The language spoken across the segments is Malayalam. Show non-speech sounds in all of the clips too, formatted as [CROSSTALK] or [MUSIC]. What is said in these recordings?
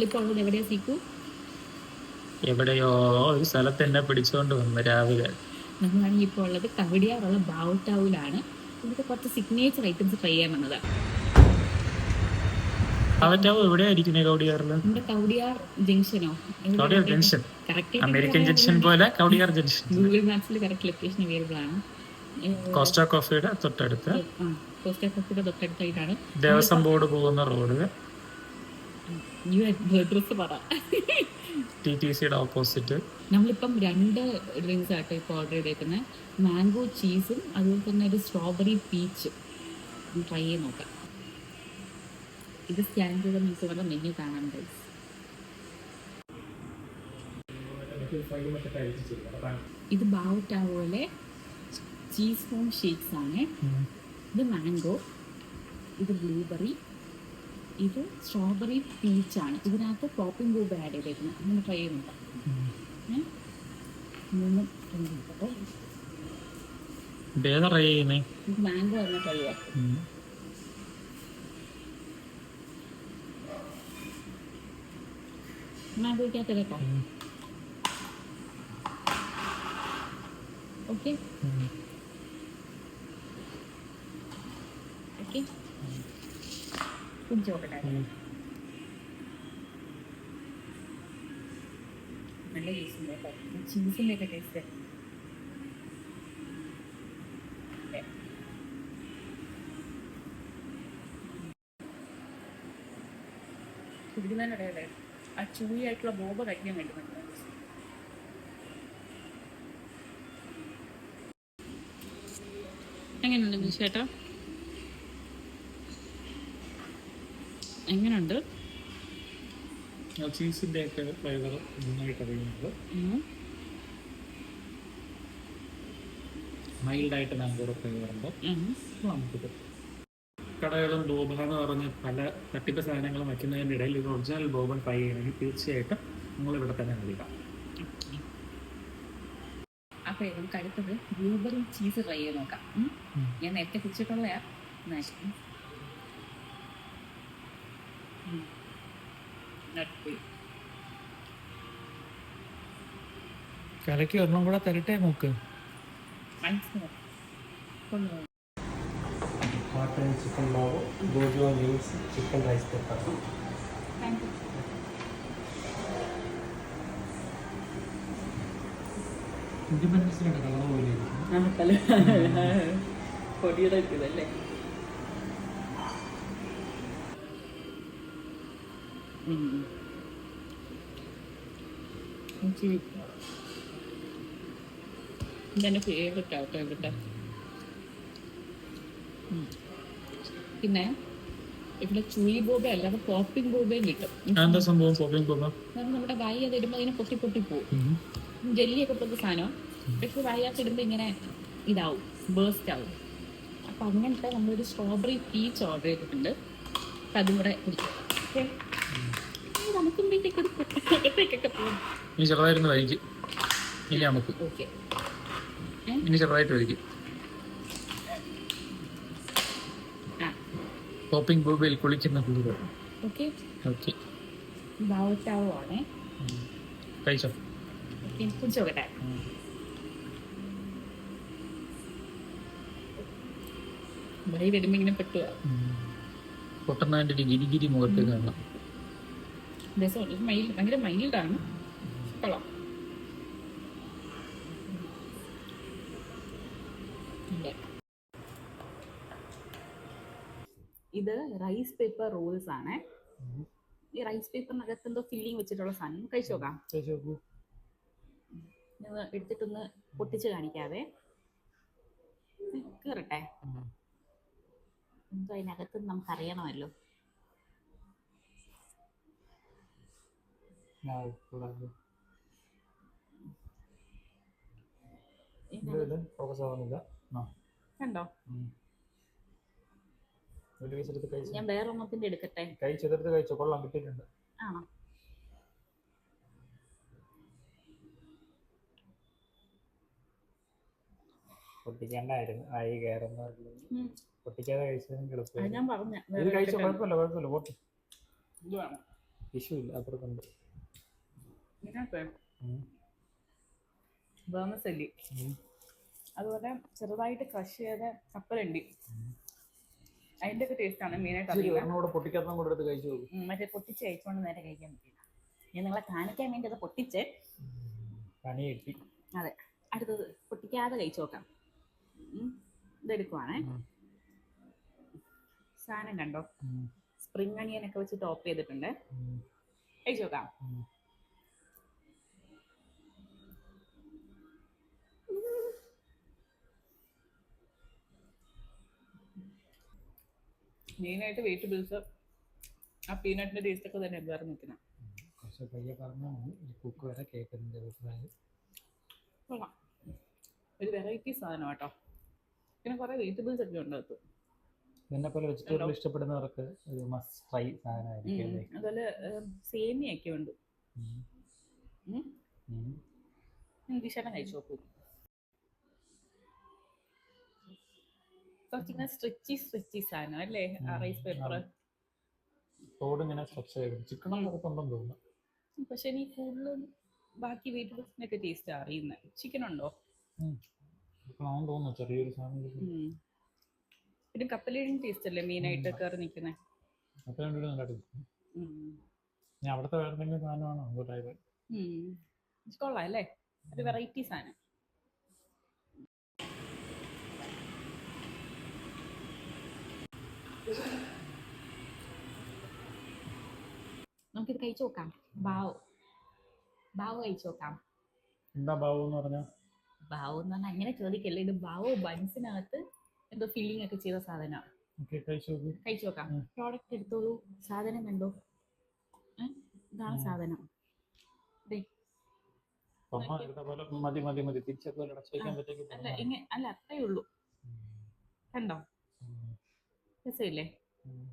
നമ്മളിപ്പോ ഉള്ളത് എവിടെയാ സീക്കു? എവിടെയോ ഒരു സ്ഥലത്ത് എന്നെ പിടിച്ചുകൊണ്ട് വന്നു രാവിലെ. നമ്മളാണെങ്കിൽ ഇപ്പോൾ ഉള്ളത് കവടിയാറുള്ള ബാവുട്ടാവിലാണ് ഇവിടുത്തെ കുറച്ച് സിഗ്നേച്ചർ ഐറ്റംസ് ട്രൈ ചെയ്യാൻ വന്നതാണ് അമേരിക്കൻ ജംഗ്ഷൻ പോലെ കൗടിയാർ ജംഗ്ഷൻ ഗൂഗിൾ മാപ്സിൽ കറക്റ്റ് ലൊക്കേഷൻ അവൈലബിൾ ആണ്. കോസ്റ്റ കോഫിയുടെ തൊട്ടടുത്ത്. തൊട്ടടുത്തായിട്ടാണ്. ദേവസ്വം ബോർഡ് പോകുന്ന റോഡ്. അഡ്രസ് പറ. ടി ടി സിയുടെ ഓപ്പോസിറ്റ് നമ്മളിപ്പം രണ്ട് ഡ്രിങ്ക്സ് ആട്ടോ ഇപ്പോൾ ഓർഡർ ചെയ്തേക്കുന്നത് മാംഗോ ചീസും അതുപോലെ തന്നെ ഒരു സ്ട്രോബെറി പീച്ച് ട്രൈ ചെയ്ത് നോക്കാം. ഇത് സ്കാൻ ചെയ്ത് നിങ്ങൾക്ക് ഇവിടെ മെനു കാണാൻ ഗൈസ് ഇത് ബാവുട്ട പോലെ ചീസ് ഫോം ഷേക്സ് ആണ്. ഇത് മാംഗോ ഇത് ബ്ലൂബെറി ഇത് സ്ട്രോബെറി പീച്ചാണ് ഇതിനകത്ത് ടോപ്പിംഗ് കൂടെ ആഡ് ചെയ്തേക്കുന്നത് അങ്ങനെ ട്രൈ ചെയ്യുന്നുണ്ട് മൂന്നും മാംഗോ തന്നെ ട്രൈ ചെയ്യാം മാംഗോയ്ക്കകത്ത് കേട്ടോ. ഓക്കെ ഓക്കെ കുഞ്ചോക്കട്ടെ നല്ല ടേസ്റ്റ് ഉണ്ട് കേട്ടോ ചീസിന്റെ ഒക്കെ ടേസ്റ്റ് കുടിക്കുന്നതിനിടയിലെ ആ ചൂയായിട്ടുള്ള ബോബ കഴിക്കാൻ വേണ്ടി പറ്റുന്നത് എങ്ങനെയുണ്ട് ചേട്ടാ എങ്ങനെയുണ്ട് ചീസിന്റെ ഒക്കെ ഫ്ലേവർ നന്നായിട്ട് അറിയുന്നത് ഉം. മൈൽഡായിട്ട് മാംഗോയുടെ ഫ്ലേവർ ഉണ്ട് നമുക്ക് കടകളും ബോബ എന്ന് പറഞ്ഞ് പല തട്ടിപ്പ് സാധനങ്ങളും വയ്ക്കുന്നതിന്റെ ഇടയിൽ ഇത് ഒറിജിനൽ ബോബൻ ട്രൈ ചെയ്യണമെങ്കിൽ തീർച്ചയായിട്ടും നിങ്ങൾ ഇവിടെ തന്നെ നൽകാം അപ്പൊ നമുക്ക് അടുത്തത് ബ്ലൂബെറി ചീസ് ട്രൈ ചെയ്ത് നോക്കാം. ഞാൻ നേരത്തെ കുടിച്ചിട്ടുള്ളയാ കലയ്ക്ക് ഒരെണ്ണം കൂടെ തരട്ടെ മൂക്ക്? gojo wings, chicken rice pepper. ഇൻഡിപെൻഡൻസിന്റെ കളർ പോലെ. പൊടിയുടെ ഇതല്ലേ ഇതെന്റെ ഫേവററ്റ് ആട്ടോ ഇവിടുത്തെ. പിന്നെ ഇവിടെ ചുഴി ബോബ അല്ലാതെ പോപ്പിംഗ് ബോബയും കിട്ടും. സംഭവം? Popping boba? നമ്മുടെ വായി അത് ഇടുമ്പോൾ ഇങ്ങനെ പൊട്ടി പൊട്ടി പോകും ജെല്ലിയൊക്കെ പോലത്തെ സാധനം. പക്ഷെ വായാക്ക് ഇടുമ്പോൾ ഇങ്ങനെ ഇതാവും ബേസ്റ്റ് ആവും. അപ്പൊ അങ്ങനത്തെ നമ്മളൊരു സ്ട്രോബെറി പീച്ച് ഓർഡർ ചെയ്തിട്ടുണ്ട്. അതും കൂടെ കുടിക്കാം. ഓക്കെ നമുക്കും വീട്ടിലേക്ക് ഒരു പുറത്തേക്കൊക്കെ പോകും ഇനി ചെറുതായിരുന്നു വൈകി. ഇനി നമുക്ക്. ഇനി ചെറുതായിട്ട് വൈകി. പോപ്പിംഗ് ബോബയിൽ കുളിക്കുന്ന ഓക്കെ. കഴിച്ചോ? കുടിച്ചോക്കട്ടെ ഇങ്ങനെ പെട്ടുക പൊട്ടുന്നതിന്റെ ഒരു ഗിരിഗിരി മുഖത്ത് കാണാം രസം ഇത് മൈൽ ഭയങ്കര മൈൽഡാണ് കൊള്ളാം. ഇത് റൈസ് പേപ്പർ റോൾസ് ആണ്. ഈ റൈസ് പേപ്പറിനകത്ത് എന്തോ ഫില്ലിംഗ് വെച്ചിട്ടുള്ള സാധനം. കഴിച്ചു നോക്കാം. എടുത്തിട്ടൊന്ന് പൊട്ടിച്ച് കാണിക്കാതെ കീറട്ടെ എന്തോ അതിനകത്ത് നമുക്ക് ഫോക്കസ് ആവുന്നില്ല. കണ്ടോ? ഒരു പീസ് എടുത്ത് കഴിച്ചു? ഞാൻ വേറെ ഒന്നത്തിന്റെ എടുക്കട്ടെ? കഴിച്ചെടുത്ത് കഴിച്ചു? കൊള്ളാം കിട്ടിയിട്ടുണ്ട്. ആണോ? പൊട്ടിക്കണ്ടായിരുന്നു ആയി കയറുന്ന. പൊട്ടിക്കാതെ കഴിച്ചതിന് പറഞ്ഞ ഇത് കഴിച്ചോ? കുഴപ്പമില്ല കുഴപ്പമില്ല. പൊട്ടി. ഇല്ല അപ്പുറത്തുണ്ട്. ഇതിനകത്ത്. വേമസല്ലി. അതുപോലെ ചെറുതായിട്ട് ക്രഷ് ചെയ്ത കപ്പലണ്ടി. അതിന്റെ ഒക്കെ ടേസ്റ്റ് ആണ് മെയിനായിട്ട് കഴിച്ചു മറ്റേ പൊട്ടിച്ച് കഴിച്ചുകൊണ്ട് നേരെ കഴിക്കാൻ പറ്റില്ല ഞാൻ നിങ്ങളെ കാണിക്കാൻ വേണ്ടി അത് പൊട്ടിച്ച് അതെ അടുത്തത് പൊട്ടിക്കാതെ കഴിച്ചു നോക്കാം. ഇതെടുക്കുവാണേ. സാധനം കണ്ടോ. സ്പ്രിംഗ് അണിയനൊക്കെ വെച്ച് ടോപ്പ് ചെയ്തിട്ടുണ്ട്. കഴിച്ചു നോക്കാം. ഉം. വെയിറ്റ് ബിൽസ് ആ പീനട്ടിന്റെ ടേസ്റ്റ് ഒക്കെ തന്നെ വേറെ നിൽക്കുന്നത് കുറച്ച് പയ്യെ പറഞ്ഞാൽ ഈ കുക്ക് വരെ കേൾക്കുന്നുണ്ട് അഭിപ്രായം കൊള്ളാം. ഒരു വെറൈറ്റി സാധനം കേട്ടോ പിന്നെ കുറെ വെജിറ്റബിൾസ് ഒക്കെ ഉണ്ട് അകത്ത്. എന്നെ പോലെ വെജിറ്റബിൾ ഇഷ്ടപ്പെടുന്നവർക്ക് ഒരു മസ്റ്റ് ട്രൈ സാധനമായിരിക്കും അതുപോലെ സേമിയൊക്കെ ഉണ്ട്. ദിശേട്ടൻ കഴിച്ചു നോക്കൂ. കുറച്ചിങ്ങനെ സ്ട്രിച്ചി സ്ട്രിച്ചി സാധനം അല്ലേ ആ റൈസ് പേപ്പർ തോട് ഇങ്ങനെ സ്ട്രെച്ച് ചെയ്തു ചിക്കൻ ഉണ്ടെന്ന് തോന്നുന്നു പക്ഷെ എനിക്ക് കൂടുതലും ബാക്കി വെജിറ്റബിൾസിനൊക്കെ ടേസ്റ്റ് അറിയുന്നത് ചിക്കൻ ഉണ്ടോ തോന്നുന്നു ചെറിയൊരു സാധനം. പിന്നെ കപ്പലേഴും ടേസ്റ്റ് അല്ലേ മെയിനായിട്ട് കയറി നിൽക്കുന്നത് അവിടുത്തെ വേറെ എന്തെങ്കിലും സാധനമാണോ കൊള്ളാം അല്ലേ ഒരു വെറൈറ്റി സാധനം നമുക്കിത് കഴിച്ചു നോക്കാം. ബാവ്. ബാവ് കഴിച്ചു നോക്കാം. എന്താ ബാവ് എന്ന് പറഞ്ഞാൽ ബാവ് എന്ന് പറഞ്ഞാൽ അങ്ങനെ ചോദിക്കല്ലേ? ഇത് ബാവ് ബൺസിനകത്ത് എന്തോ ഫില്ലിംഗ് ഒക്കെ ചെയ്ത സാധനമാണ് കഴിച്ചു നോക്കി. പ്രോഡക്റ്റ് എടുത്തോളൂ സാധനം കണ്ടോ? ഇതാണ് സാധനം. അല്ല പറ്റിയ അല്ല അത്രേ ഉള്ളൂ. കണ്ടോ? രസമില്ലേ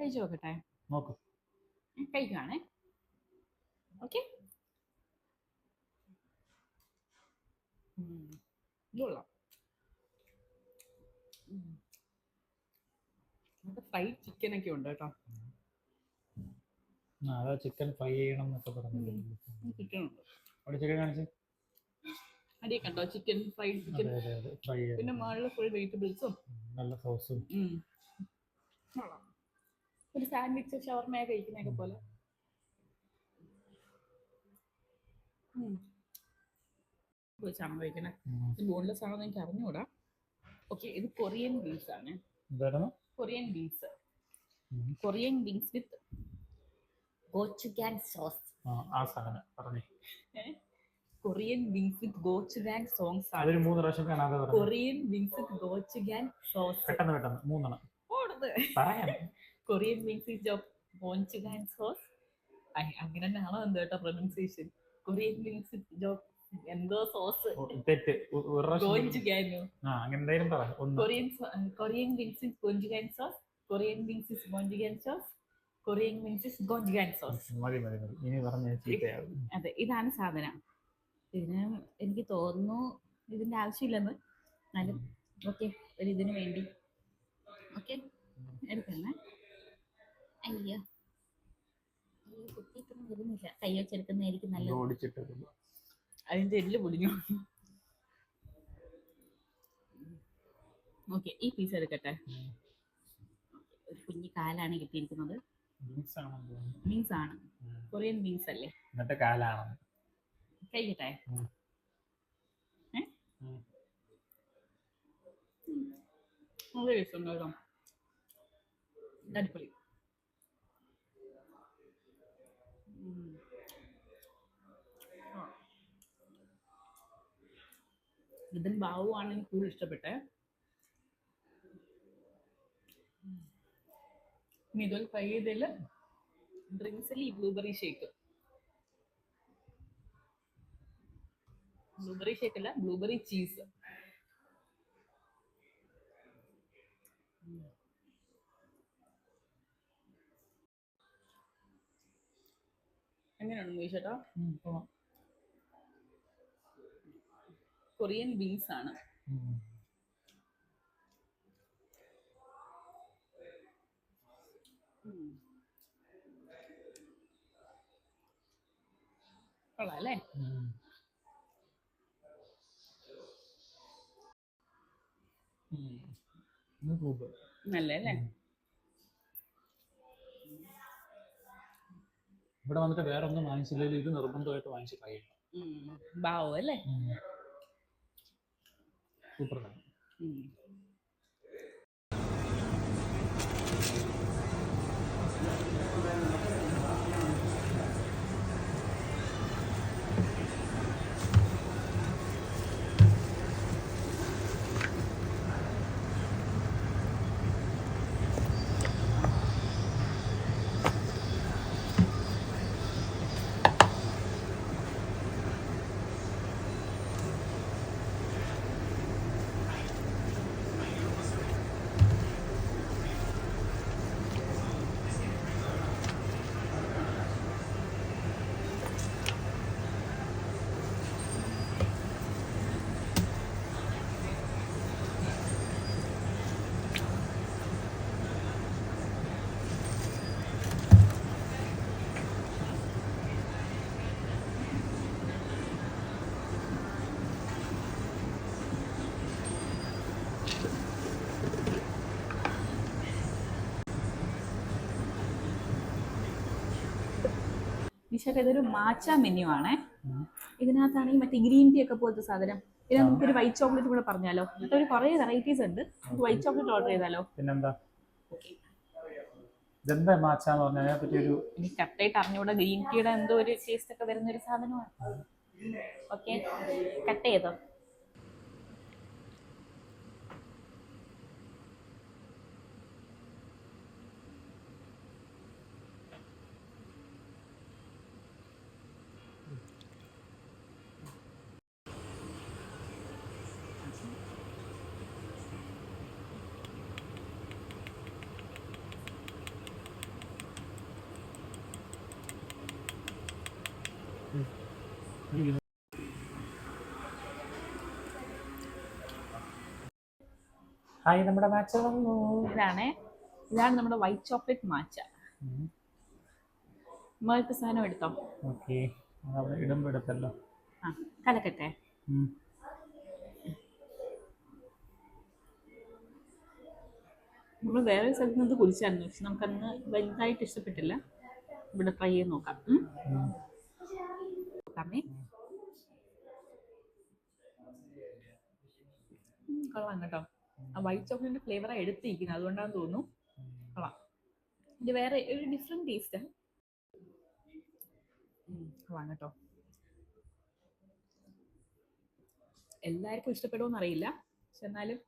കഴിച്ചു നോക്കട്ടെ. നോക്ക്. കഴിക്കുവാണേ. ഓക്കെ. കൊള്ളാം. ഫ്രൈഡ് ചിക്കൻ ഒക്കെ ഉണ്ട് കേട്ടോ. ആ, അതാ ചിക്കൻ ഫ്രൈ ചെയ്യണം എന്നൊക്കെ ചിക്കൻ ഉണ്ട് അവിടെ ചിക്കൻ കാണിച്ച്? അടിയെ കണ്ടോ? ചിക്കൻ ഫ്രൈഡ് ചിക്കൻ പിന്നെ മുകളിൽ ഫുൾ വെജിറ്റബിൾസും നല്ല സോസും ഒരു സാൻഡ്വിച്ച് ഷവർമയെ കഴിക്കുന്നതൊക്കെ പോലെ. സംഭവിക്കണേ. ബോൺലെസ് ആണെന്ന് എനിക്ക് അറിഞ്ഞൂടാ. ഓക്കെ ഇത് കൊറിയൻ ബീൻസ് ആണ്. Korean beans. കൊറിയൻ ബീൻസ് വിത്ത് ഗോച്ചുഗാൻ സോസ്. കൊറിയൻ വിങ്സ് വിത്ത് ഗോച്ചുഗാൻ സോങ്സ് കൊറിയൻ വിങ്സ് വിത്ത് ഗോച്ചുഗാൻ സോസ്. പെട്ടെന്ന് പെട്ടെന്ന്. മൂന്നെണ്ണം. പറയാൻ കൊറിയൻ ജോബ് വിത്ത് ഗോച്ചുഗാൻ സോസ് അങ്ങനെ തന്നെയാണോ എന്തോ കേട്ടോ പ്രൊനൗൺസിയേഷൻ കൊറിയൻ മീൻസ് ജോബ് എന്തോ സോസ് തെറ്റ്. ഒ- ഒരു പ്രാവശ്യം ആ അങ്ങനെ എന്തായാലും പറ Korean Korean beans with ഗോഞ്ചുഗാൻ sauce Korean means is ഗോഞ്ചുഗാൻ sauce Korean means is ഗോഞ്ചുഗാൻ sauce മതി മതി മതി. ഇനി പറഞ്ഞ ചീത്തയാവും. അതെ ഇതാണ് സാധനം. ഇതിന് എനിക്ക് തോന്നുന്നു ഇതിന്റെ ആവശ്യമില്ലെന്ന്. എന്നാലും ഓക്കെ ഒരു ഇതിനു വേണ്ടി ഓക്കെ എടുക്കണേ അയ്യോ. അയ്യോ കുത്തിയിട്ടൊന്നും വരുന്നില്ല. കൈ വെച്ചെടുക്കുന്നതായിരിക്കും നല്ലത്. ഓടിച്ചിട്ട് അതിന്റെ എല്ല് പൊടിഞ്ഞു ഓക്കെ ഈ പീസ് എടുക്കട്ടെ. ഒരു കുഞ്ഞി കാലാണ് കിട്ടിയിരിക്കുന്നത്. ആണ്. കൊറിയൻ അല്ലേ? എന്നിട്ട് കാലാണ്. കഴിക്കട്ടെ. നല്ല അടിപൊളി. ഇതും ഭാവമാണ് എനിക്ക് കൂടുതൽ ഇഷ്ടപ്പെട്ടെ. ഇനി ഇതുപോലെ ട്രൈ ചെയ്തതിൽ ഡ്രിങ്ക്സിൽ ഈ ബ്ലൂബെറി ഷേക്ക് ബ്ലൂബെറി ഷേക്ക് അല്ല ബ്ലൂബെറി ചീസ് എങ്ങനെയാണ് ചേട്ടാ ഉം, കൊള്ളാം. കൊറിയൻ ബീൻസ് ആണ്. കൊള്ളാം അല്ലേ ഉം. ഉം. ഇത് സൂപ്പർ നല്ല അല്ലേ ഇവിടെ വന്നിട്ട് വേറെ ഒന്നും വാങ്ങിച്ചില്ലെങ്കിൽ ഇത് നിർബന്ധമായിട്ട് വാങ്ങിച്ച് കഴിയണം ബാവോ അല്ലേ സൂപ്പർ തന്നെ ഇതൊരു മാച്ച മെനു ആണേ. ഇതിനകത്താണെങ്കിൽ മറ്റേ ഗ്രീൻ ടീ ഒക്കെ പോലത്തെ സാധനം. ഇത് നമുക്കൊരു വൈറ്റ് ചോക്ലേറ്റ് കൂടെ പറഞ്ഞാലോ? ഒരു കുറേ വെറൈറ്റീസ് ഉണ്ട്. നമുക്ക് വൈറ്റ് ചോക്ലേറ്റ് ഓർഡർ ചെയ്താലോ? പിന്നെന്താ? ഇതെന്താ മാച്ചാന്ന് പറഞ്ഞാൽ അതിനെ പറ്റി ഒരു എനിക്ക് കറക്റ്റായിട്ട് അറിഞ്ഞൂടെ. ഗ്രീൻ ടീയുടെ എന്തോ ഒരു ടേസ്റ്റ് ഒക്കെ വരുന്ന ഒരു സാധനമാണ്. ഓക്കെ കട്ട് ചെയ്തോ? ഹായ് നമ്മുടെ മാച്ച വന്നു. ഇതാണേ. ഇതാണ് നമ്മുടെ വൈറ്റ് ചോക്ലേറ്റ് മാച്ച മേൽത്തെ സാധനം എടുത്തോ? ഓക്കെ. ഇടുമ്പോൾ ഇടുമ്പോ എടുത്തല്ലോ. ആ കലക്കട്ടെ. നമ്മൾ വേറെ സ്ഥലത്ത് നിന്ന് കുടിച്ചായിരുന്നു പക്ഷെ നമുക്കന്ന് വലുതായിട്ട് ഇഷ്ടപ്പെട്ടില്ല. ഇവിടെ ട്രൈ ചെയ്ത് നോക്കാം. നോക്കാമേ കൊള്ളാം കേട്ടോ. വൈറ്റ് ചോക്ലേറ്റിന്റെ ഫ്ലേവറാ എടുത്തിരിക്കുന്നത്. അതുകൊണ്ടാന്ന് തോന്നുന്നു. കൊള്ളാം. ഇത് വേറെ ഒരു ഡിഫറെന്റ് ടേസ്റ്റ് കൊള്ളാം കേട്ടോ. എല്ലാവർക്കും ഇഷ്ടപ്പെടുമോ അറിയില്ല. പക്ഷെ എന്നാലും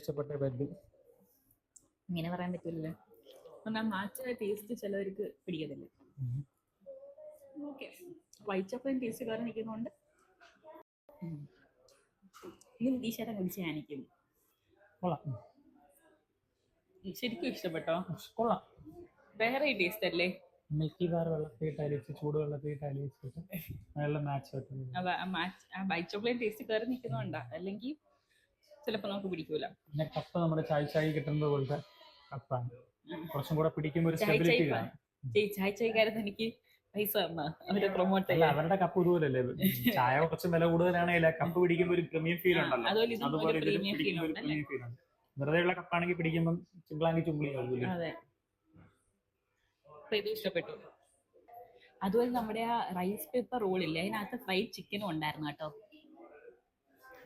ഇഷ്ടപ്പെട്ട ഇങ്ങനെ പറയാൻ പറ്റില്ലല്ലോ എന്നാൽ മാച്ച ടേസ്റ്റ് ചിലവർക്ക് പിടിക്കത്തില്ല. ഓക്കെ. വൈറ്റ് ചോക്ലേറ്റ് ടേസ്റ്റ് കയറി നിൽക്കുന്നതുകൊണ്ട് ഇത് നിതീഷേട്ടൻ കുടിച്ച് കാണിക്കും. കൊള്ളാം. ശരിക്കും ഇഷ്ടപ്പെട്ടോ? കൊള്ളാം. വേറെ ടേസ്റ്റ് അല്ലേ? മിൽക്കി ബാർ വെള്ളത്തിൽ അലിച്ച് ചൂട് വെള്ളത്തിയിട്ട് അലിച്ചിട്ട് നല്ല മാച്ച് ആ വൈറ്റ് ചോക്ലേറ്റ് ടേസ്റ്റ് കയറി നിൽക്കുന്നതുകൊണ്ടാ അല്ലെങ്കിൽ ചിലപ്പോൾ നമുക്ക് പിടിക്കൂല. പിന്നെ കപ്പ നമ്മുടെ ചായ ചായ കിട്ടുന്നത് പോലത്തെ കപ്പാണ്. കുറച്ചും കൂടെ പിടിക്കുമ്പോൾ ഒരു സ്റ്റെബിലിറ്റി കാണും. ചായ് ചായക്കാരത്ത് എനിക്ക് പൈസ തന്ന അവരെ പ്രൊമോട്ട് അല്ല അവരുടെ കപ്പ് ഇതുപോലല്ലേ? [LAUGHS] ചായ കുറച്ച് വില കൂടുതലാണെങ്കിൽ കപ്പ് പിടിക്കുമ്പോൾ ഒരു പ്രീമിയം ഫീൽ ഉണ്ടല്ലോ. അതുപോലെ പ്രീമിയം ഫീൽ ഉണ്ട്. വെറുതെ ഉള്ള കപ്പാണെങ്കിൽ പിടിക്കുമ്പോൾ ചുമ്പ്ലാങ്കി ചുമ്പിളി അതെ. ഇത് ഇഷ്ടപ്പെട്ടു. അതുപോലെ നമ്മുടെ ആ റൈസ് പേപ്പർ റോളില്ലേ അതിനകത്ത് ഫ്രൈഡ് ചിക്കനും ഉണ്ടായിരുന്നു കേട്ടോ.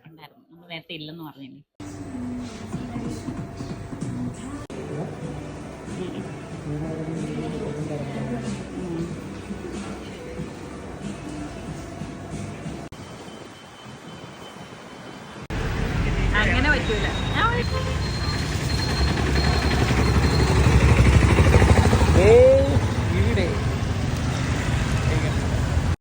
ഉണ്ടായിരുന്നു. നമ്മൾ നേരത്തെ ഇല്ലെന്ന് പറഞ്ഞില്ലേ? അങ്ങനെ പറ്റൂല. ഞാൻ